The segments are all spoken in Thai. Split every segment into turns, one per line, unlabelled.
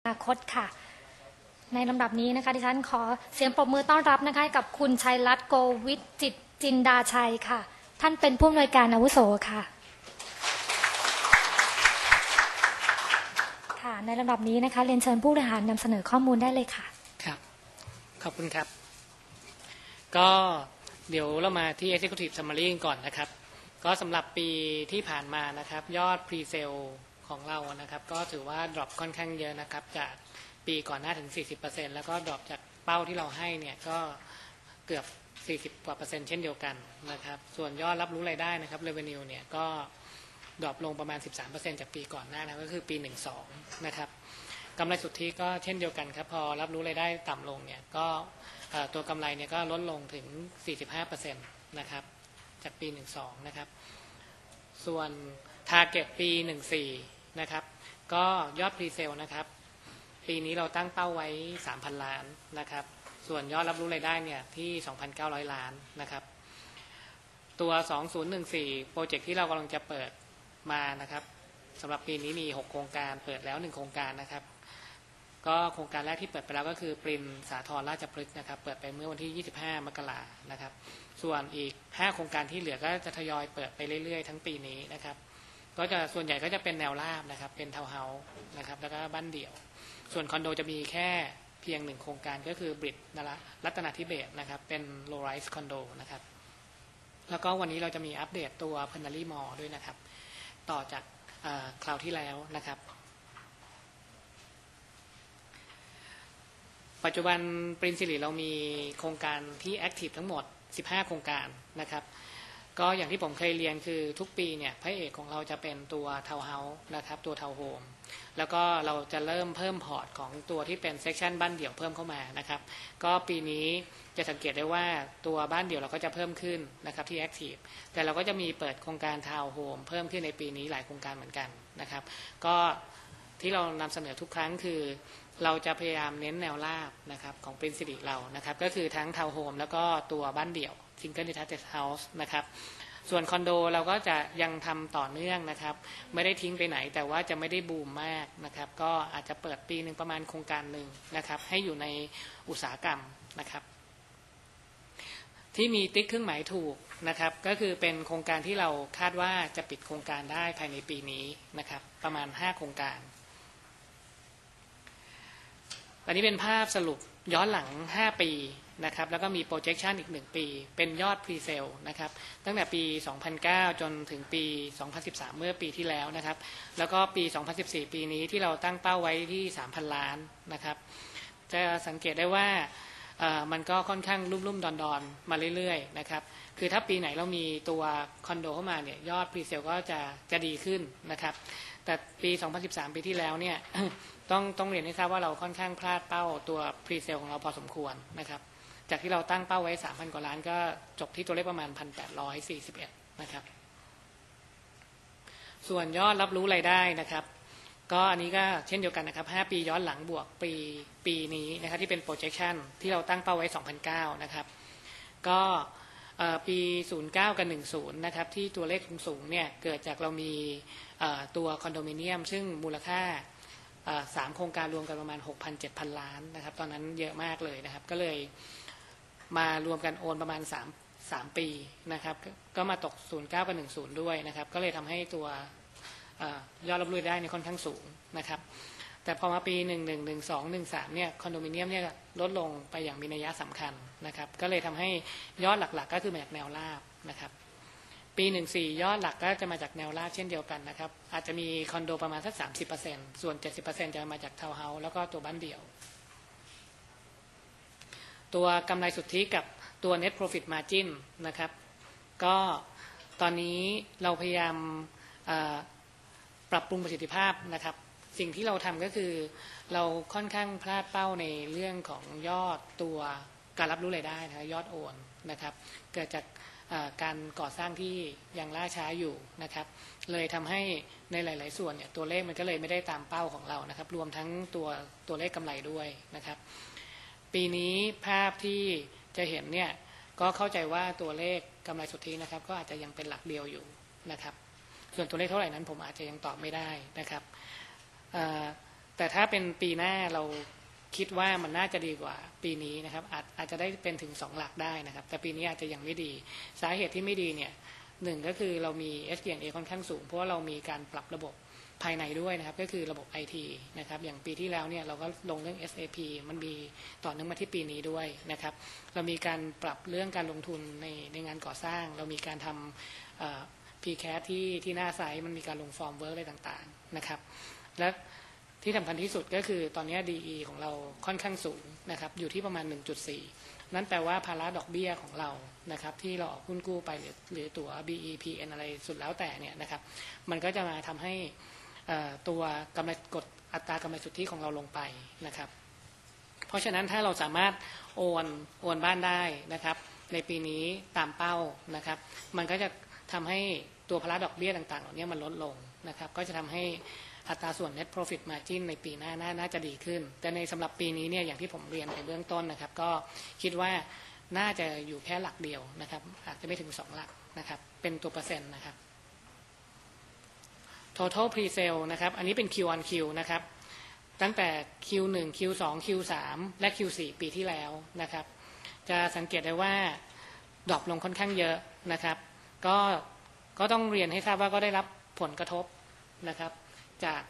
อนาคตค่ะ ในลำดับนี้นะคะดิฉันขอเสียงปรบมือต้อนรับนะคะกับคุณชัยรัตน์โกวิทจิตจินดาชัยค่ะ ท่านเป็นผู้อำนวยการอาวุโสค่ะค่ะ ในลำดับนี้นะคะเรียนเชิญผู้บริหารนำเสนอข้อมูลได้เลยค่ะ
ครับ ขอบคุณครับ ก็เดี๋ยวเรามาที่ Executive Summary ก่อนนะครับ ก็สำหรับปีที่ผ่านมานะครับ ยอด Pre-sale ของเรานะครับ ก็ถือว่า drop ค่อนข้างเยอะนะครับ จากปีก่อนหน้าถึง 40%แล้วก็ drop จากเป้าที่เราให้เนี่ยก็เกือบ 40 กว่าเปอร์เซ็นต์เช่นเดียวกันนะครับ ส่วนยอดรับรู้รายได้นะครับ revenue เนี่ยก็ดรอปลงประมาณ 13%จากปีก่อนหน้านะก็คือปี 12 นะครับกำไรสุทธิก็เช่นเดียวกันครับ พอรับรู้รายได้ต่ำลงเนี่ยก็ตัวกำไรเนี่ยก็ลดลงถึง 45%นะครับจากปี 12 นะครับ ส่วน Target ปี 14 นะครับ ก็ยอดพรีเซลนะครับ ปีนี้เราตั้งเป้าไว้ 3,000 ล้านนะครับ ส่วนยอดรับรู้รายได้เนี่ยที่ 2,900 ล้านนะครับ ตัว 2014 โปรเจกต์ที่เรากำลังจะเปิดมานะครับสำหรับปีนี้มี 6 โครงการเปิดแล้ว 1 โครงการนะครับ ก็โครงการแรกที่เปิดไปแล้วก็คือปรินสาทรราชพฤกษ์นะครับ เปิดไปเมื่อวันที่ 25 มกรานะครับ ส่วนอีก 5 โครงการที่เหลือก็จะทยอยเปิดไปเรื่อยๆ ทั้งปีนี้นะครับ ก็จะส่วนใหญ่ก็จะเป็นแนวราบนะครับ เป็นทาวน์เฮาส์นะครับ แล้วก็บ้านเดี่ยว ส่วนคอนโดจะมีแค่เพียงหนึ่งโครงการก็คือบริดนละรัตนาธิเบศนะครับ เป็นโลไรส์คอนโดนะครับ แล้วก็วันนี้เราจะมีอัปเดตตัวพันนารีมอด้วยนะครับ ต่อจากคราวที่แล้วนะครับ ปัจจุบันปรินซิลิเรามีโครงการที่แอคทีฟทั้งหมด 15 โครงการนะครับ ก็อย่างที่ผมเคยเรียนคือทุกปีเนี่ยพระเอกของเราจะเป็นตัวเทาเฮาส์นะครับตัวเทาโฮมแล้วก็เราจะเริ่มเพิ่มพอร์ตของตัวที่เป็นเซกชันบ้านเดี่ยวเพิ่มเข้ามานะครับก็ปีนี้จะสังเกตได้ว่าตัวบ้านเดี่ยวเราก็จะเพิ่มขึ้นนะครับที่แอคทีฟแต่เราก็จะมีเปิดโครงการทาวน์โฮมเพิ่มขึ้นในปีนี้หลายโครงการเหมือนกันนะครับ ก็ที่เรานำเสนอทุกครั้งคือเราจะพยายามเน้นแนวราบนะครับของปรินซิลิเรานะครับ ก็คือทั้งทาวน์โฮมแล้วก็ตัวบ้านเดี่ยว ซิงเกิลดิทัชเฮาส์นะครับส่วนคอนโดเราก็จะยังทำต่อเนื่องนะครับ ไม่ได้ทิ้งไปไหนแต่ว่าจะไม่ได้บูมมากนะครับ ก็อาจจะเปิดปีหนึ่งประมาณโครงการหนึ่งนะครับ ให้อยู่ในอุตสาหกรรมนะครับ ที่มีติ๊กเครื่องหมายถูกนะครับ ก็คือเป็นโครงการที่เราคาดว่าจะปิดโครงการได้ภายในปีนี้นะครับ ประมาณ 5 โครงการอันนี้เป็นภาพสรุปย้อนหลัง 5 ปี นะครับแล้วก็มี projection อีก 1 ปี เป็นยอด pre-sale นะครับตั้งแต่ปี 2009 จนถึงปี 2013 เมื่อปีที่แล้วนะครับแล้วก็ปี 2014 ปีนี้ที่เราตั้งเป้าไว้ที่ 3,000 ล้านนะครับจะสังเกตได้ว่ามันก็ค่อนข้างรุ่มๆ ดอนๆ มาเรื่อยๆนะครับคือถ้าปีไหนเรามีตัวคอนโดเข้ามาเนี่ยยอด pre-sale ก็จะจะดีขึ้นนะครับแต่ปี 2013 ปีที่แล้วเนี่ยต้องต้องเรียนให้ทราบว่าเราค่อนข้างพลาดเป้าตัว pre-sale ของเราพอสมควรนะครับ จากที่เราตั้งเป้าไว้3,000กว่าล้านก็จบที่ตัวเลขประมาณ1,841นะครับ ส่วนยอดรับรู้รายได้นะครับ ก็อันนี้ก็เช่นเดียวกันนะครับ 5 ปีย้อนหลังบวกปีปีนี้นะครับที่เป็น projection ที่เราตั้งเป้าไว้ 2009 นะครับ ก็ปี 09 กับ 10 นะครับ ที่ตัวเลขสูงเนี่ยเกิดจากเรามีตัวคอนโดมิเนียม ซึ่งมูลค่าสามโครงการรวมกันประมาณ 6,000-7,000 ล้านนะครับ ตอนนั้นเยอะมากเลยนะครับ ก็เลย มารวมกันโอนประมาณ3 3ปีนะครับ ก็มาตก 09 กับ 10 ด้วยนะครับ ก็เลยทำให้ตัวอยอดรับรู้ได้เนี่ยค่อนข้างสูงนะครับ แต่พอมาปี 1 1 1 2 1 3เนี่ยคอนโดมิเนียมเนี่ยลดลงไปอย่างมีนัยสำคัญนะครับ ก็เลยทำให้ยอดหลักๆ ก็คือมาจากแนวราบนะครับปี 14 ยอดหลักก็จะมาจากแนวราบเช่นเดียวกันนะครับ อาจจะมีคอนโดประมาณสัก 30%ส่วน 70%จะมาจากทาวน์เฮาส์แล้วก็ตัวบ้านเดี่ยว ตัวกำไรสุทธิกับตัว net profit margin นะครับ ก็ตอนนี้เราพยายามปรับปรุงประสิทธิภาพนะครับ สิ่งที่เราทำก็คือเราค่อนข้างพลาดเป้าในเรื่องของยอดตัวการรับรู้รายได้นะครับยอดโอนนะครับ เกิดจากการก่อสร้างที่ยังล่าช้าอยู่นะครับ เลยทำให้ในหลาย ๆ ส่วนเนี่ยตัวเลขมันก็เลยไม่ได้ตามเป้าของเรานะครับ รวมทั้งตัวตัวเลขกำไรด้วยนะครับ ปีนี้ภาพที่จะเห็นเนี่ยก็เข้าใจว่าตัวเลขกำไรสุทธินะครับ ก็อาจจะยังเป็นหลักเดียวอยู่นะครับ ส่วนตัวเลขเท่าไหร่นั้นผมอาจจะยังตอบไม่ได้นะครับแต่ถ้าเป็นปีหน้าเราคิดว่ามันน่าจะดีกว่าปีนี้นะครับ อาจอาจจะได้เป็นถึง 2 หลักได้นะครับ แต่ปีนี้อาจจะยังไม่ดีสาเหตุที่ไม่ดีเนี่ยหนึ่งก็คือเรามี SG&A ค่อนข้างสูง เพราะว่าเรามีการปรับระบบ ภายในด้วยนะครับ ก็คือระบบ IT นะครับอย่างปีที่แล้วเนี่ยเราก็ลงเรื่อง SAP มันมีต่อเนื่องมาที่ปีนี้ด้วยนะครับ เรามีการปรับเรื่องการลงทุนในในงานก่อสร้าง เรามีการทำเอ่อ PCAT ที่ที่หน้าไซต์มันมีการลงฟอร์มเวิร์กอะไรต่างๆนะครับ และที่สำคัญที่สุดก็คือตอนนี้ DE ของเราค่อนข้างสูงนะครับอยู่ที่ประมาณ 1.4 นั่นแปลว่าภาระดอกเบี้ยของเรานะครับที่เราออกหุ้นกู้ไปหรือหรือตัว BEPN อะไรสุดแล้วแต่เนี่ยนะครับมันก็จะมาทำให้ ตัวกำไรกดอัตรากำไรสุทธิของเราลงไปนะครับ เพราะฉะนั้นถ้าเราสามารถโอนโอนบ้านได้นะครับ ในปีนี้ตามเป้านะครับ มันก็จะทำให้ตัวภาระดอกเบี้ยต่างๆ เหล่านี้มันลดลงนะครับ ก็จะทำให้อัตราส่วน net profit margin ในปีหน้าน่านาจะดีขึ้น แต่ในสำหรับปีนี้เนี่ยอย่างที่ผมเรียนไปเบื้องต้นนะครับ ก็คิดว่าน่าจะอยู่แค่หลักเดียวนะครับ อาจจะไม่ถึง 2 หลักนะครับ เป็นตัวเปอร์เซ็นต์นะครับ total pre-sale นะครับ อันนี้เป็น Q on Q นะครับ ตั้งแต่ Q1 Q2 Q3 และ Q4 ปีที่แล้วนะครับ จะสังเกตได้ว่าดรอปลงค่อนข้างเยอะนะครับ ก็ก็ต้องเรียนให้ทราบว่าก็ได้รับผลกระทบนะครับ จาก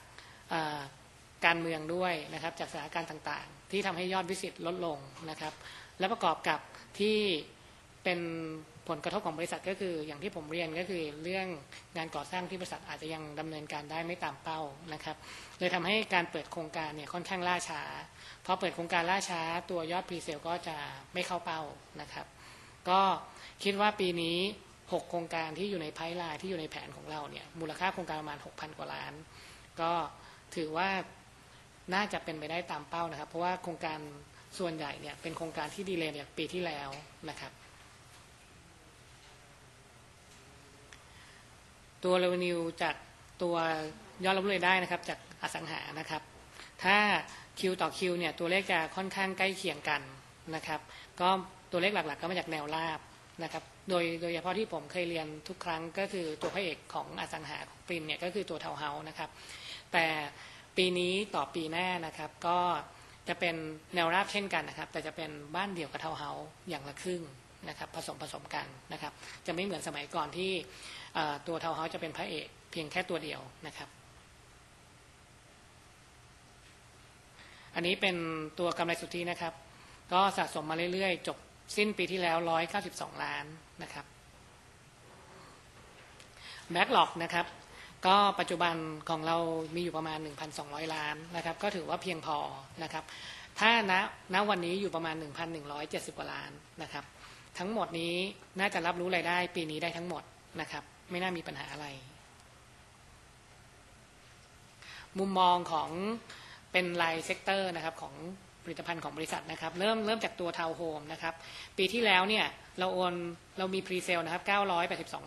การเมืองด้วยนะครับ จากสถานการณ์ต่างๆ ที่ทำให้ยอดวิสิตลดลงนะครับ และประกอบกับที่เป็น ผลกระทบของบริษัทก็คือ อย่างที่ผมเรียนก็คือเรื่องงานก่อสร้างที่บริษัทอาจจะยังดำเนินการได้ไม่ตามเป้านะครับเลยทำให้การเปิดโครงการเนี่ยค่อนข้างล่าช้าพอเปิดโครงการล่าช้า ตัวยอดพรีเซลก็จะไม่เข้าเป้านะครับ ก็คิดว่าปีนี้ 6 โครงการที่อยู่ในไพลายที่อยู่ในแผนของเราเนี่ยมูลค่าโครงการประมาณ 6,000 กว่าล้าน ก็ถือว่าน่าจะเป็นไปได้ตามเป้านะครับ เพราะว่าโครงการส่วนใหญ่เนี่ยเป็นโครงการที่ดีเลยจากปีที่แล้วนะครับ ตัว revenue จากตัวยอดรับรายได้นะครับ จากอสังหานะครับ ถ้าคิวต่อคิวเนี่ยตัวเลขจะค่อนข้างใกล้เคียงกันนะครับ ก็ตัวเลขหลักๆ ก็มาจากแนวราบนะครับ โดยโดยเฉพาะที่ผมเคยเรียนทุกครั้งก็คือตัวพระเอกของอสังหาของปริมเนี่ยก็คือตัวเทาเฮาส์นะครับ แต่ปีนี้ต่อปีหน้านะครับก็จะเป็นแนวราบเช่นกันนะครับ แต่จะเป็นบ้านเดี่ยวกับเทาเฮาส์อย่างละครึ่ง นะครับผสมผสมกันนะครับ จะไม่เหมือนสมัยก่อนที่ตัวเทาเฮาจะเป็นพระเอกเพียงแค่ตัวเดียวนะครับ อันนี้เป็นตัวกำไรสุทธินะครับ ก็สะสมมาเรื่อยๆ จบสิ้นปีที่แล้ว 192 ล้านนะครับแบ็กหลอกนะครับก็ปัจจุบันของเรามีอยู่ประมาณ 1,200 ล้านนะครับ ก็ถือว่าเพียงพอนะครับ ถ้าณณวันนี้อยู่ประมาณ 1,170 กว่าล้านนะครับ ทั้งหมดนี้น่าจะรับรู้รายได้ ปีนี้ได้ทั้งหมดนะครับ ไม่น่ามีปัญหาอะไร มุมมองของเป็นรายเซกเตอร์นะครับของผลิตภัณฑ์ของบริษัทนะครับเริ่มเริ่มจากตัวทาวน์โฮมนะครับปีที่แล้วเนี่ยเราโอนเรามีพรีเซลนะครับ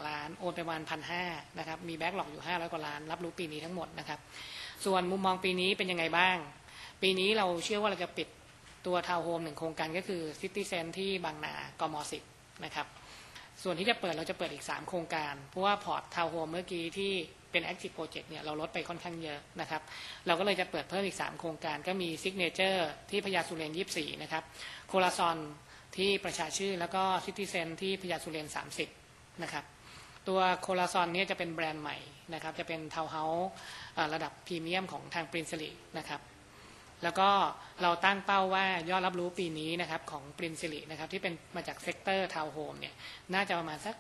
982 ล้าน โอนไปประมาณพันห้านะครับมีแบ็กหลอกอยู่ 500 กว่าล้าน รับรู้ปีนี้ทั้งหมดนะครับ ส่วนมุมมองปีนี้เป็นยังไงบ้าง ปีนี้เราเชื่อว่าเราจะปิด ตัวทาวน์โฮมหนึ่งโครงการก็คือซิตี้เซนที่บางนากมสิบนะครับ ส่วนที่จะเปิดเราจะเปิดอีก 3 โครงการ เพราะว่าพอร์ตทาวน์โฮมเมื่อกี้ที่เป็น Active Project เนี่ยเราลดไปค่อนข้างเยอะนะครับ เราก็เลยจะเปิดเพิ่มอีก 3 โครงการก็มี Signature ที่พญาสุเรน24 นะครับ โคลาซอนที่ประชาชื่นแล้วก็ซิตี้เซนที่พญาสุเรน30 นะครับ ตัวโคลาซอนเนี่ยจะเป็นแบรนด์ใหม่นะครับ จะเป็นทาวน์เฮาส์ระดับพรีเมียมของทางปรินซิลินะครับ แล้วก็เราตั้งเป้าว่ายอดรับรู้ปีนี้นะครับของปรินซิลินะครับที่เป็นมาจากเซกเตอร์ทาวน์โฮมเนี่ยน่าจะประมาณสัก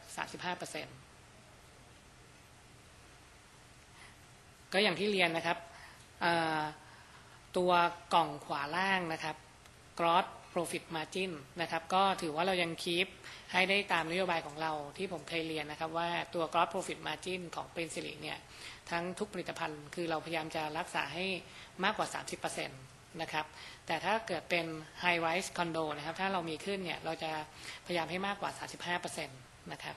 35%ก็อย่างที่เรียนนะครับตัวกล่องขวาล่างนะครับกรอส profit margin นะครับก็ถือว่าเรายังคีปให้ได้ตามนโยบายของเราที่ผมเคยเรียนนะครับ ว่าตัว gross profit margin ของปรินซิลิเนี่ยทั้งทุกผลิตภัณฑ์ คือเราพยายามจะรักษาให้มากกว่า 30%นะครับแต่ถ้าเกิดเป็น high rise condo นะครับถ้าเรามีขึ้นเนี่ยเราจะพยายามให้มากกว่า 35%นะครับ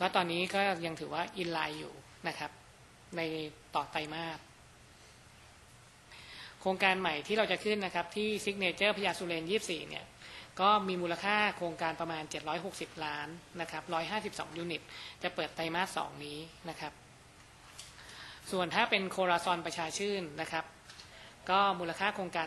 ก็ตอนนี้ก็ยังถือว่า in line อยู่นะครับในต่อไตรมาส โครงการใหม่ที่เราจะขึ้นนะครับที่ซิกเนเจอร์พยาสุเรน24เนี่ยก็มีมูลค่าโครงการประมาณ 760 ล้านนะครับ152 ยูนิต จะเปิดไตรมาส 2 นี้นะครับ ส่วนถ้าเป็นโคราซอนประชาชื่นนะครับ ก็มูลค่าโครงการ